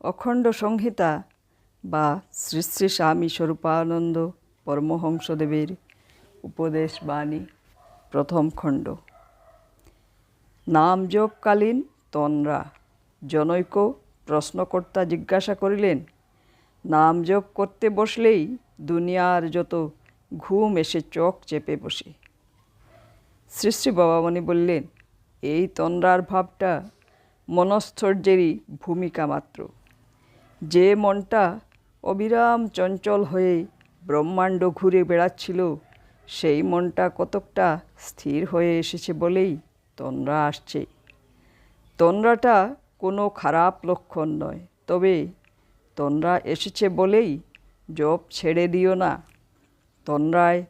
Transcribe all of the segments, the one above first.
অখণ্ড সংহিতা বা শ্রী শ্রী স্বামী স্বরূপানন্দ পরমহংসদেবের উপদেশ বাণী, প্রথম খণ্ড। নাম জপকালীন তন্রা জনৈক প্রশ্নকর্তা জিজ্ঞাসা করিলেন, নাম জপ করতে বসলেই দুনিয়ার যত ঘুম এসে চোখ চেপে বসে। শ্রী শ্রী বাবামণি বললেন, এই তন্দ্রার ভাবটা মনস্থৈর্যেরই ভূমিকা মাত্র। যে মনটা অবিরাম চঞ্চল হয়ে ব্রহ্মাণ্ড ঘুরে বেড়াচ্ছিল, সেই মনটা কতকটা স্থির হয়ে এসেছে বলেই তন্দ্রা আসছে। তন্দ্রাটা কোনো খারাপ লক্ষণ নয়, তবে তন্দ্রা এসেছে বলেই জব ছেড়ে দিও না। তন্দ্রায়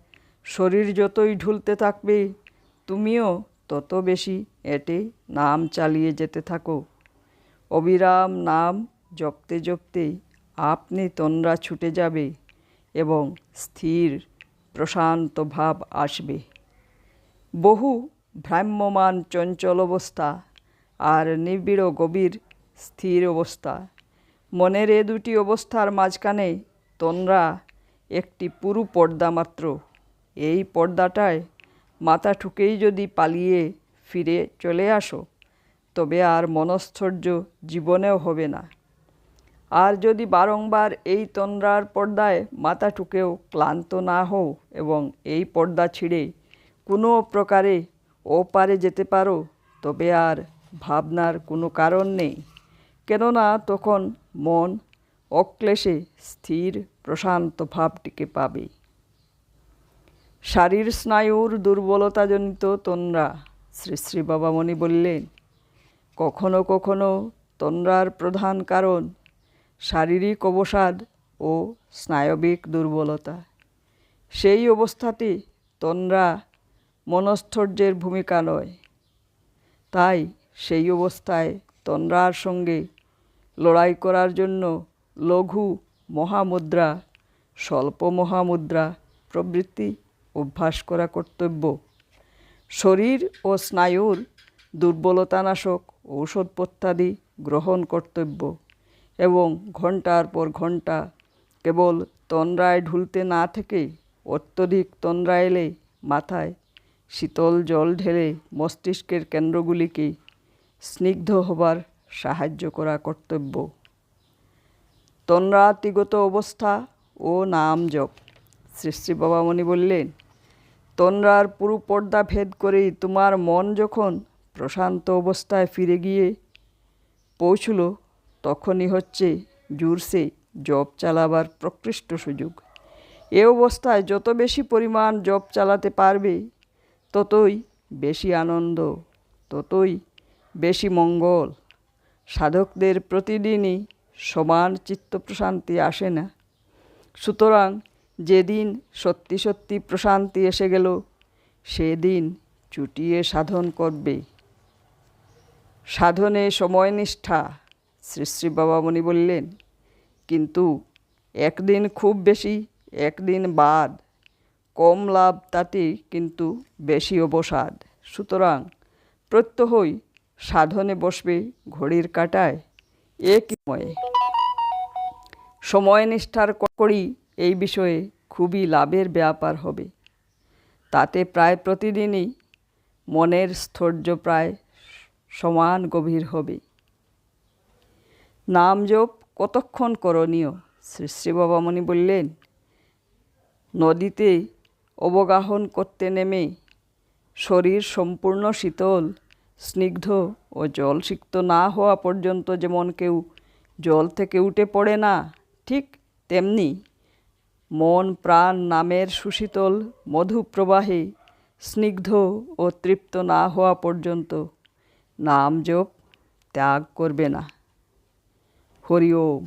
শরীর যতই ঢুলতে থাকবে, তুমিও তত বেশি এটে নাম চালিয়ে যেতে থাকো। অবিরাম নাম জপতে জপতে আপনি তন্দ্রা ছুটে যাবে এবং স্থির, প্রশান্ত ভাব আসবে। বহু ভ্রাম্যমান চঞ্চল অবস্থা আর নিবিড় গভীর স্থির অবস্থা। মনের এ দুটি অবস্থার মাঝখানে তন্দ্রা একটি পুরু পর্দা মাত্র। এই পর্দাটায় মাথা ঠুকেই যদি পালিয়ে ফিরে চলে আসো, তবে আর মনস্থৈর্য জীবনেও হবে না। আর যদি বারংবার এই তন্দ্রার পর্দায় মাথা ঠুকেও ক্লান্ত না হও এবং এই পর্দা ছিঁড়ে কোনো প্রকারে ওপারে যেতে পারো, তবে আর ভাবনার কোনো কারণ নেই। কেননা তখন মন অক্লেশে স্থির, প্রশান্ত ভাবটিকে পাবে। শারীর স্নায়ুর দুর্বলতাজনিত তন্দ্রা, শ্রী শ্রী বাবামণি বললেন, কখনো কখনো তন্দ্রার প্রধান কারণ শারীরিক অবসাদ ও স্নায়বিক দুর্বলতা। সেই অবস্থাতে তন্দ্রা মনস্থৈর্যের ভূমিকা নয় তাই সেই অবস্থায় তন্দ্রার সঙ্গে লড়াই করার জন্য লঘু মহামুদ্রা, স্বল্প মহামুদ্রা প্রবৃত্তি অভ্যাস করা কর্তব্য। শরীর ও স্নায়ুর দুর্বলতানাশক ঔষধপত্যাদি গ্রহণ কর্তব্য। এবং ঘণ্টার পর ঘণ্টা কেবল তন্দ্রায় ঢুলতে না থেকে অত্যধিক তন্দ্রা এলে মাথায় শীতল জল ঢেলে মস্তিষ্কের কেন্দ্রগুলিকে স্নিগ্ধ হবার সাহায্য করা কর্তব্য। তন্দ্রাতিগত অবস্থা ও নাম জপ। শ্রী বাবামণি বললেন, তন্দ্রার পুরু পর্দা ভেদ করেই তোমার মন যখন প্রশান্ত অবস্থায় ফিরে গিয়ে পৌঁছল তখনই হচ্ছে জোরসে জব চালাবার প্রকৃষ্ট সুযোগ। এ অবস্থায় যত বেশি পরিমাণ জব চালাতে পারবে, ততই বেশি আনন্দ, ততই বেশি মঙ্গল। সাধকদের প্রতিদিনই সমান চিত্ত প্রশান্তি আসে না। সুতরাং যেদিন সত্যি সত্যি প্রশান্তি এসে গেল, সেদিন চুটিয়ে সাধন করবে। সাধনে সময়নিষ্ঠা শ্রী শ্রী বাবামণি বললেন, কিন্তু একদিন খুব বেশি, একদিন বাদ। কম লাভ তাতে কিন্তু বেশি অবসাদ সুতরাং প্রত্যহই সাধনে বসবে ঘড়ির কাটায়। একই সময়ে? সময় নিষ্ঠার করি এই বিষয়ে খুবই লাভের ব্যাপার হবে। তাতে প্রায় প্রতিদিনই মনের স্থৈর্য প্রায় সমান গভীর হবে। নাম জপ কতক্ষণ করণীয়? শ্রী শ্রী বাবামণি বললেন, নদীতে অবগাহন করতে নেমে শরীর সম্পূর্ণ শীতল, স্নিগ্ধ ও জলসিক্ত না হওয়া পর্যন্ত যেমন কেউ জল থেকে উঠে পড়ে না, ঠিক তেমনি মন প্রাণ নামের সুশীতল মধু প্রবাহে স্নিগ্ধ ও তৃপ্ত না হওয়া পর্যন্ত নাম জপ ত্যাগ করবে না। हरिओम